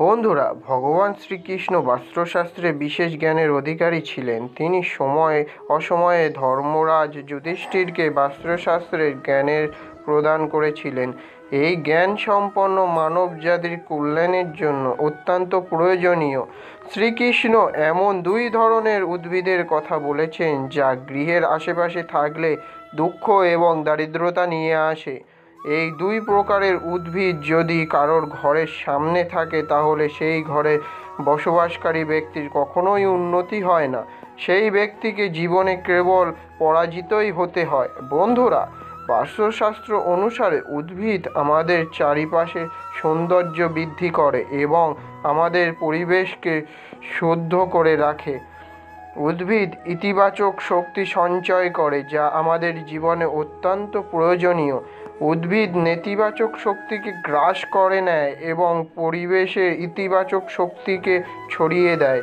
বন্ধুরা, ভগবান শ্রীকৃষ্ণ বাস্ত্রশাস্ত্রে বিশেষ জ্ঞানের অধিকারী ছিলেন। তিনি সময়ে, অসময়ে ধর্মরাজ যুধিষ্ঠিরকে বাস্ত্রশাস্ত্রের জ্ঞানের প্রদান করেছিলেন। এই জ্ঞান সম্পন্ন মানব জাতির কল্যাণের জন্য অত্যন্ত প্রয়োজনীয়। শ্রীকৃষ্ণ এমন দুই ধরনের উদ্ভিদের কথা বলেছেন, যা গৃহের আশেপাশে থাকলে দুঃখ এবং দারিদ্রতা নিয়ে আসে। এই দুই প্রকারের উদ্ভিদ যদি কারোর ঘরের সামনে থাকে, তাহলে সেই ঘরে বসবাসকারী ব্যক্তির কখনোই উন্নতি হয় না। সেই ব্যক্তিকে জীবনে কেবল পরাজিতই হতে হয়। বন্ধুরা বাস্তুশাস্ত্র অনুসারে উদ্ভিদ আমাদের চারিপাশে সৌন্দর্য বৃদ্ধি করে এবং আমাদের পরিবেশকে শুদ্ধ করে রাখে। উদ্ভিদ ইতিবাচক শক্তি সঞ্চয় করে, যা আমাদের জীবনে অত্যন্ত প্রয়োজনীয়। উদ্ভিদ নেতিবাচক শক্তিকে গ্রাস করে নেয় এবং পরিবেশে ইতিবাচক শক্তিকে ছড়িয়ে দেয়।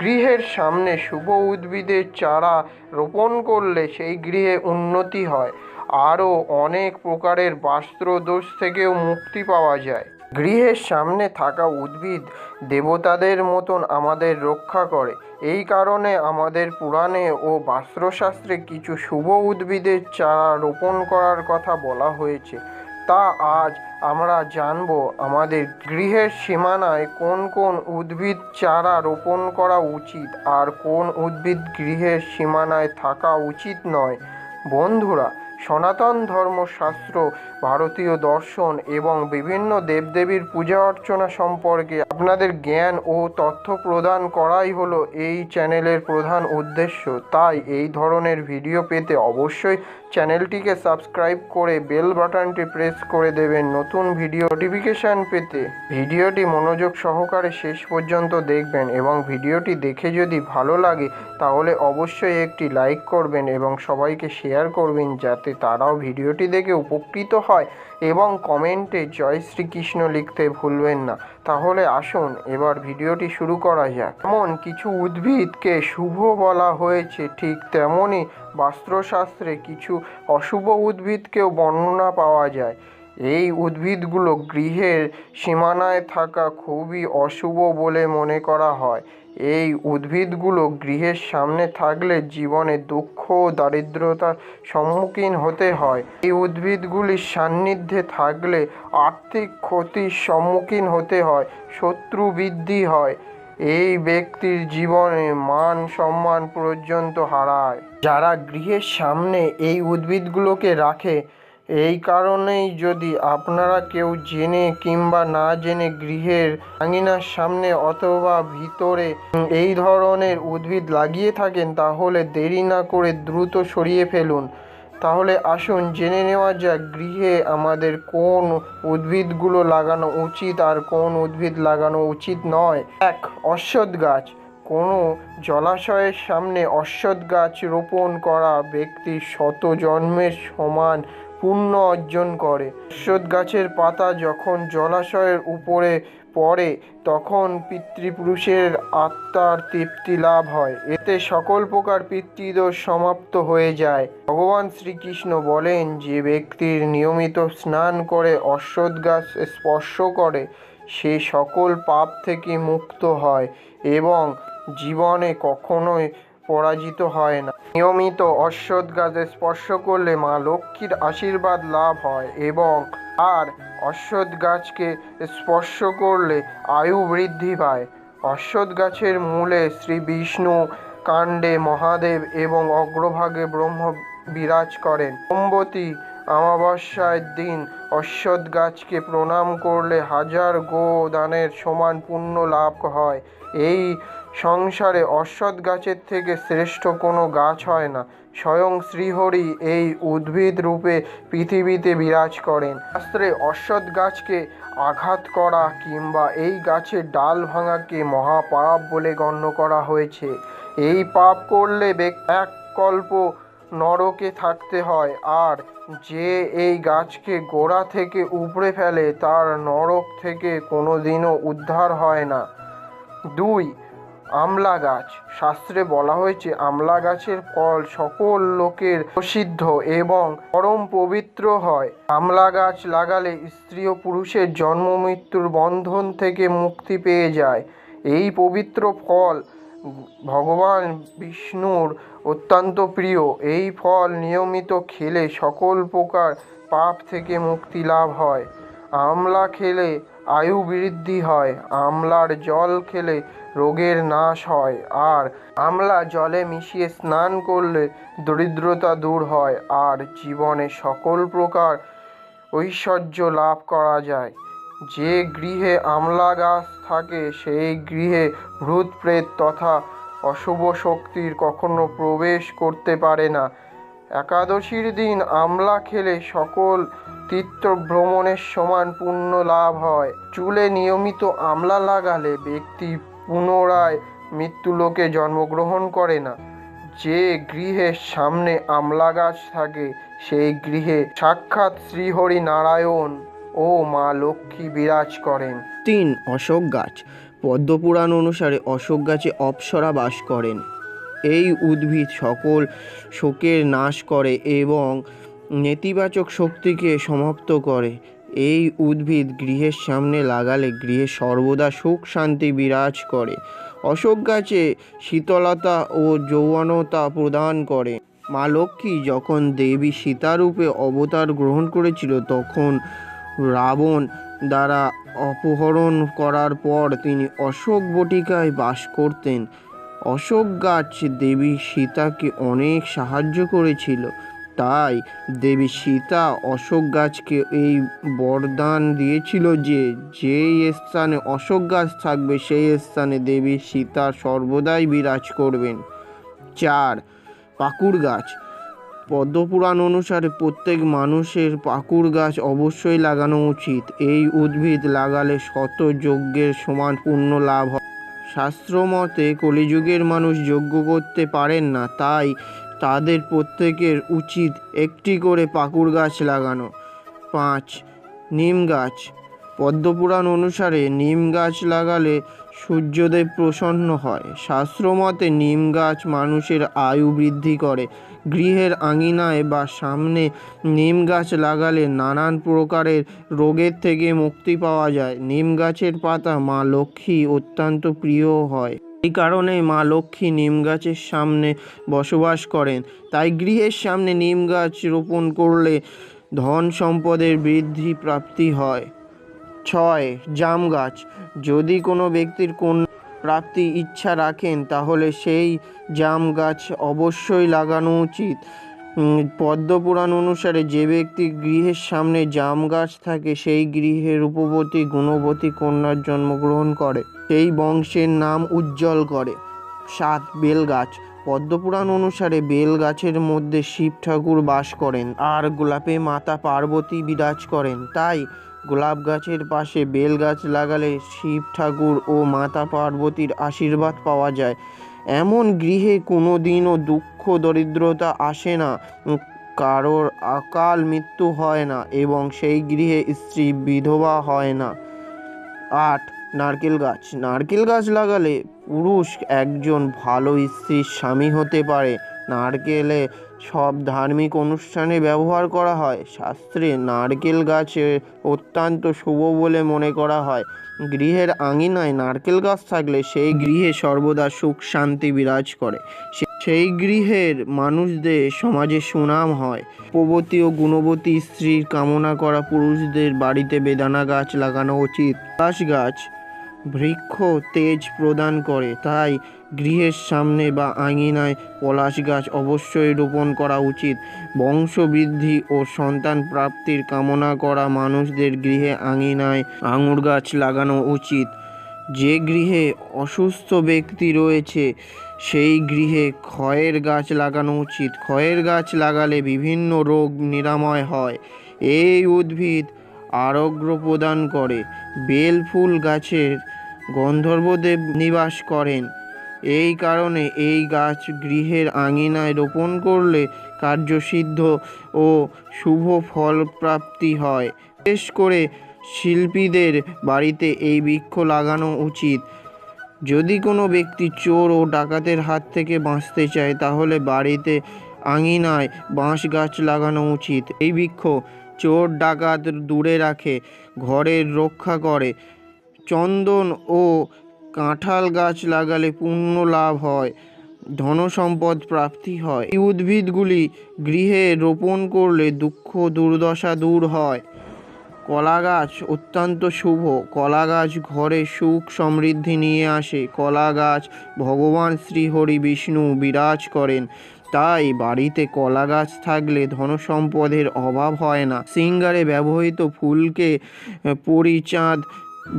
গৃহের সামনে শুভ উদ্ভিদের চারা রোপণ করলে সেই গৃহে উন্নতি হয়। আরও অনেক প্রকারের বাস্ত্রদোষ থেকেও মুক্তি পাওয়া যায়। গৃহের সামনে থাকা উদ্ভিদ দেবতাদের মতন আমাদের রক্ষা করে। এই কারণে আমাদের পুরাণে ও বাস্ত্রশাস্ত্রে কিছু শুভ উদ্ভিদের চারা রোপণ করার কথা বলা হয়েছে। তা আজ আমরা জানব আমাদের গৃহের সীমানায় কোন কোন উদ্ভিদ চারা রোপণ করা উচিত আর কোন উদ্ভিদ গৃহের সীমানায় থাকা উচিত নয়। বন্ধুরা সনাতন ধর্মশাস্ত্র, ভারতীয় দর্শন এবং বিভিন্ন দেবদেবীর পূজা অর্চনা সম্পর্কে আপনাদের জ্ঞান ও তথ্য প্রদান করাই হলো এই চ্যানেলের প্রধান উদ্দেশ্য। তাই এই ধরনের ভিডিও পেতে অবশ্যই চ্যানেলটিকে সাবস্ক্রাইব করে বেল বাটনটি প্রেস করে দেবেন নতুন ভিডিও নোটিফিকেশান পেতে। ভিডিওটি মনোযোগ সহকারে শেষ পর্যন্ত দেখবেন এবং ভিডিওটি দেখে যদি ভালো লাগে, তাহলে অবশ্যই একটি লাইক করবেন এবং সবাইকে শেয়ার করবেন যাতে তারাও ভিডিওটি দেখে উপকৃত হয়। এবং কমেন্টে জয় শ্রীকৃষ্ণ লিখতে ভুলবেন না। তাহলে আসুন, এবার ভিডিওটি শুরু করা যাক। এমন কিছু উদ্ভিদকে শুভ বলা হয়েছে, ঠিক তেমনই বাস্ত্রশাস্ত্রে কিছু অশুভ উদ্ভিদকেও বর্ণনা পাওয়া যায়। এই উদ্ভিদগুলো গৃহের সীমানায় থাকা খুবই অশুভ বলে মনে করা হয়। এই উদ্ভিদগুলো গৃহের সামনে থাকলে জীবনে দুঃখ ও দারিদ্রতার সম্মুখীন হতে হয়। এই উদ্ভিদগুলির সান্নিধ্যে থাকলে আর্থিক ক্ষতির সম্মুখীন হতে হয়, শত্রু বৃদ্ধি হয়। এই ব্যক্তির জীবনে মান সম্মান পর্যন্ত হারায়। যারা গৃহের সামনে এই উদ্ভিদগুলোকে রাখে এই কারণেই যদি আপনারা কেউ জেনে কিংবা না জেনে গৃহের আঙিনার সামনে অথবা ভিতরে এই ধরনের উদ্ভিদ লাগিয়ে থাকেন, তাহলে দেরি না করে দ্রুত সরিয়ে ফেলুন। তাহলে আসুন জেনে নেওয়া যাক গৃহে আমাদের কোন উদ্ভিদগুলো লাগানো উচিত আর কোন উদ্ভিদ লাগানো উচিত নয়। এক, অশ্বত্থ গাছ। কোনো জলাশয়ের সামনে অশ্বত্থ গাছ রোপণ করা ব্যক্তি শত জন্মের সমান পুণ্য অর্জন করে। অশ্বত্থ গাছের পাতা যখন জলাশয়ের উপরে পড়ে, তখন পিতৃপুরুষের আত্মার তৃপ্তি লাভ হয়। এতে সকল প্রকার পিতৃদোষ সমাপ্ত হয়ে যায়। ভগবান শ্রীকৃষ্ণ বলেন, যে ব্যক্তির নিয়মিত স্নান করে অশ্বত্থ গাছ স্পর্শ করে, সে সকল পাপ থেকে মুক্ত হয় এবং জীবনে কখনোই পরাজিত হয় না। নিয়মিত অশ্বত্থ গাছে স্পর্শ করলে মা লক্ষ্মীর আশীর্বাদ লাভ হয় এবং আর অশ্বত্থ গাছকে স্পর্শ করলে আয়ু বৃদ্ধি পায়। অশ্বত্থ গাছের মূলে শ্রী বিষ্ণু কাণ্ডে মহাদেব এবং অগ্রভাগে ব্রহ্ম বিরাজ করেন। সোমবতী অমাবস্যার দিন অশ্বত্থ গাছকে প্রণাম করলে হাজার গো দানের সমান পুণ্য লাভ হয়। এই সংসারে অশ্বত্থ গাছের থেকে শ্রেষ্ঠ কোনো গাছ হয় না। স্বয়ং শ্রীহরি এই উদ্ভিদ রূপে পৃথিবীতে বিরাজ করেন। শাস্ত্রে অশ্বত্থ গাছকে আঘাত করা কিংবা এই গাছের ডাল ভাঙাকে মহাপাপ বলে গণ্য করা হয়েছে। এই পাপ করলে এক কল্প নরকে থাকতে হয় আর যে এই গাছকে গোড়া থেকে উপড়ে ফেলে তার নরক থেকে কোনোদিনও উদ্ধার হয় না। দুই আমলা গাছ শাস্ত্রে বলা হয়েছে আমলা গাছের ফল সকল লোকের প্রসিদ্ধ এবং পরম পবিত্র হয়। আমলা গাছ লাগালে স্ত্রী ও পুরুষের জন্ম মৃত্যুর বন্ধন থেকে মুক্তি পেয়ে যায়। এই পবিত্র ফল ভগবান বিষ্ণুর অত্যন্ত প্রিয়। এই ফল নিয়মিত খেলে সকল প্রকার পাপ থেকে মুক্তি লাভ হয়। আমলা খেলে আয়ু বৃদ্ধি হয়, আমলার জল খেলে রোগের নাশ হয়, আর আমলা জলে মিশিয়ে স্নান করলে দরিদ্রতা দূর হয়, আর জীবনে সকল প্রকার ঐশ্বর্য লাভ করা যায়। যে গৃহে আমলা গাছ থাকে, সেই গৃহে ভূত প্রেত তথা অশুভ শক্তির কখনো প্রবেশ করতে পারে না। একাদশীর দিন আমলা খেলে সকল তীর্থ ভ্রমণের সমান পুণ্য লাভ হয়। চুলে নিয়মিত আমলা লাগালে ব্যক্তি পুনরায় মৃত্যুলোকে জন্মগ্রহণ করে না। যে গৃহের সামনে আমলা গাছ থাকে, সেই গৃহে সাক্ষাৎ শ্রীহরি নারায়ণ ও মা লক্ষ্মী বিরাজ করেন। তিন অশোক গাছ। পদ্মপুরাণ অনুসারে অশোক গাছে অপ্সরা বাস করেন। এই উদ্ভিদ সকল শোকের নাশ করে এবং নেতিবাচক শক্তিকে সমাপ্ত করে। এই উদ্ভিদ গৃহের সামনে লাগালে গৃহে সর্বদা সুখ শান্তি বিরাজ করে। অশোক গাছে শীতলতা ও যৌবনতা প্রদান করে। মা লক্ষ্মী যখন দেবী সীতারূপে অবতার গ্রহণ করেছিল, তখন রাবণ দ্বারা অপহরণ করার পর তিনি অশোক বটিকায় বাস করতেন। অশোক গাছ দেবী সীতাকে অনেক সাহায্য করেছিল। তাই দেবী সীতা অশোক গাছকে এই বরদান দিয়েছিল যে যেই স্থানে অশোক গাছ থাকবে, সেই স্থানে দেবী সীতা সর্বদাই বিরাজ করবেন। চার, পাকুড় গাছ। পদ্মপুরাণ অনুসারে প্রত্যেক মানুষের পাকুড় গাছ অবশ্যই লাগানো উচিত। এই উদ্ভিদ লাগালে শত যজ্ঞের সমান পুণ্য লাভ হয়। শাস্ত্রমতে কলিযুগের মানুষ যোগ্য করতে পারেন না, তাই তাদের প্রত্যেকের উচিত একটি করে পাকুড় গাছ লাগানো। পাঁচ, নিম গাছ। পদ্মপুরাণ অনুসারে নিম গাছ লাগালে সূর্যদেব প্রসন্ন হয়। শাস্ত্রমতে নিম গাছ মানুষের আয়ু বৃদ্ধি করে। গৃহের আঙিনায় বা সামনে নিম গাছ লাগালে নানান প্রকারের রোগের থেকে মুক্তি পাওয়া যায়। নিম গাছের পাতা মা লক্ষ্মী অত্যন্ত প্রিয় হয়। এই কারণে মা লক্ষ্মী নিম গাছের সামনে বসবাস করেন। তাই গৃহের সামনে নিম গাছ রোপণ করলে ধন সম্পদের বৃদ্ধি প্রাপ্তি হয়। ছয়, জাম গাছ। যদি কোনো ব্যক্তির কোন প্রাপ্তি ইচ্ছা রাখেন, তাহলে সেই জাম গাছ অবশ্যই লাগানো উচিত। পদ্মপুরাণ অনুসারে যে ব্যক্তি গৃহের সামনে জাম গাছ থাকে, সেই গৃহে রূপবতী, গুণবতী কন্যার জন্মগ্রহণ করে। সেই বংশের নাম উজ্জ্বল করে। সাত বেল গাছ। পদ্মপুরাণ অনুসারে বেল গাছের মধ্যে শিব ঠাকুর বাস করেন, আর গোলাপে মাতা পার্বতী বিরাজ করেন। তাই গোলাপ গাছের পাশে বেল গাছ লাগালে শিব ঠাকুর ও মাতা পার্বতীর আশীর্বাদ পাওয়া যায়। এমন গৃহে কোনো দিনও দুঃখ, দরিদ্রতা আসে না। কারোর অকাল মৃত্যু হয় না এবং সেই গৃহে স্ত্রী বিধবা হয় না। আট, নারকেল গাছ। নারকেল গাছ লাগালে পুরুষ একজন ভালো স্ত্রীর স্বামী হতে পারে। নারকেলে সব ধার্মিক অনুষ্ঠানে ব্যবহার করা হয়। শাস্ত্রে নারকেল গাছে অত্যন্ত শুভ বলে মনে করা হয়। গৃহের আঙিনায় নারকেল গাছ থাকলে সেই গৃহে সর্বদা সুখ শান্তি বিরাজ করে। সেই গৃহের মানুষদের সমাজে সুনাম হয়। প্রবতী ও গুণবতী স্ত্রীর কামনা করা পুরুষদের বাড়িতে বেদানা গাছ লাগানো উচিত। গাছ বৃক্ষ তেজ প্রদান করে। তাই গৃহের সামনে বা আঙিনায় পলাশ গাছ অবশ্যই রোপণ করা উচিত। বংশবৃদ্ধি ও সন্তান প্রাপ্তির কামনা করা মানুষদের গৃহে আঙিনায় আঙুর গাছ লাগানো উচিত। যে গৃহে অসুস্থ ব্যক্তি রয়েছে, সেই গৃহে ক্ষয়ের গাছ লাগানো উচিত। ক্ষয়ের গাছ লাগালে বিভিন্ন রোগ নিরাময় হয়। এই উদ্ভিদ আরোগ্য প্রদান করে। বেল ফুল গাছের গন্ধর্বদেব নিবাস করেন। এই কারণে এই গাছ গৃহের আঙিনায় রোপণ করলে কার্যসিদ্ধ ও শুভ ফল প্রাপ্তি হয়। বিশেষ করে শিল্পীদের বাড়িতে এই বৃক্ষ লাগানো উচিত। যদি কোনো ব্যক্তি চোর ও ডাকাতের হাত থেকে বাঁচতে চায়, তাহলে বাড়িতে আঙিনায় বাঁশ গাছ লাগানো উচিত। এই বৃক্ষ চোর ডাকাত দূরে রাখে, ঘরের রক্ষা করে। চন্দন ও কাঁঠাল গাছ লাগালে পুণ্য লাভ হয়, ধনসম্পদ প্রাপ্তি হয়। এই উদ্ভিদগুলি গৃহে রোপণ করলে দুঃখ, দুর্দশা দূর হয়। কলা গাছ অত্যন্ত শুভ। কলা গাছ ঘরে সুখ সমৃদ্ধি নিয়ে আসে। কলা গাছ ভগবান শ্রীহরি বিষ্ণু বিরাজ করেন। তাই বাড়িতে কলা গাছ থাকলে ধনসম্পদের অভাব হয় না। সিঙ্গারে ব্যবহৃত ফুলকে পরিচাঁদ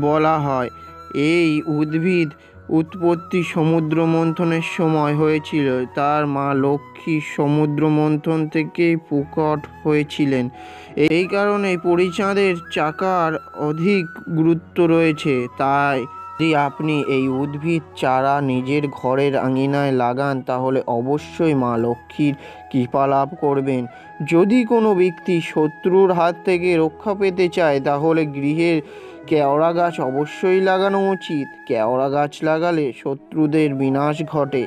বলা হয়। এই উদ্ভিদ উৎপত্তি সমুদ্র মন্থনের সময় হয়েছিল। তার মা লক্ষ্মী সমুদ্র মন্থন থেকে প্রকট হয়েছিলেন। এই কারণে পরিচাঁদের চাকার অধিক গুরুত্ব রয়েছে। তাই যদি আপনি এই উদ্ভিদ চারা নিজের ঘরের আঙিনায় লাগান, তাহলে অবশ্যই মা লক্ষ্মীর কৃপা লাভ করবেন। যদি কোনো ব্যক্তি শত্রুর হাত থেকে রক্ষা পেতে চায়, তাহলে গৃহের কেওড়া গাছ অবশ্যই লাগানো উচিত। কেওড়া গাছ লাগালে শত্রুদের বিনাশ ঘটে।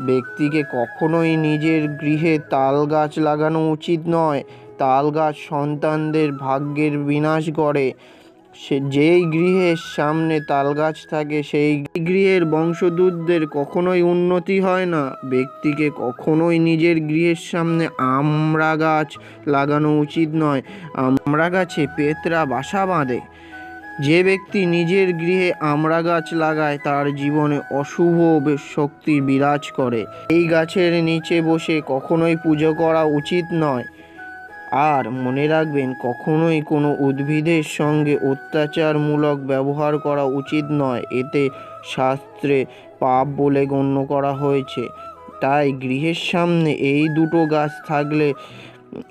ব্যক্তিকে কখনোই নিজের গৃহে তাল গাছ লাগানো উচিত নয়। তাল গাছ সন্তানদের ভাগ্যের বিনাশ করে। সে যেই গৃহের সামনে তাল গাছ থাকে, সেই গৃহের বংশদূতদের কখনোই উন্নতি হয় না। ব্যক্তিকে কখনোই নিজের গৃহের সামনে আমরা গাছ লাগানো উচিত নয়। আমরা গাছে পেতরা বাসা বাঁধে। যে ব্যক্তি নিজের গৃহে আমড়া গাছ লাগায়, তার জীবনে অশুভ শক্তি বিরাজ করে। এই গাছের নিচে বসে কখনোই পুজো করা উচিত নয়। আর মনে রাখবেন, কখনোই কোনো উদ্ভিদের সঙ্গে অত্যাচারমূলক ব্যবহার করা উচিত নয়। এতে শাস্ত্রে পাপ বলে গণ্য করা হয়েছে। তাই গৃহের সামনে এই দুটো গাছ থাকলে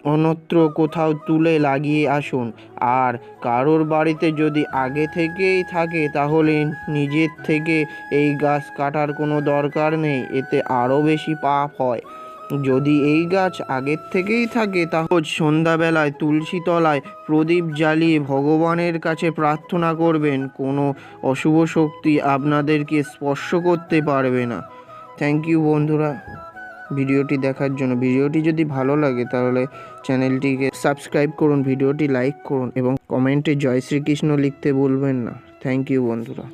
অন্যত্র কোথাও তুলে লাগিয়ে আসুন। আর কারোর বাড়িতে যদি আগে থেকেই থাকে, তাহলে নিজের থেকে এই গাছ কাটার কোনো দরকার নেই, এতে আরও বেশি পাপ হয়। যদি এই গাছ আগের থেকেই থাকে, তাহলে সন্ধ্যাবেলায় তুলসী তলায় প্রদীপ জ্বালিয়ে ভগবানের কাছে প্রার্থনা করবেন। কোনো অশুভ শক্তি আপনাদেরকে স্পর্শ করতে পারবে না। থ্যাংক ইউ বন্ধুরা। ভিডিওটি দেখার জন্য। ভিডিওটি যদি ভালো লাগে, তাহলে চ্যানেলটিকে সাবস্ক্রাইব করুন, ভিডিওটি লাইক করুন এবং কমেন্টে জয় শ্রীকৃষ্ণ লিখতে ভুলবেন না। থ্যাংক ইউ, বন্ধুরা।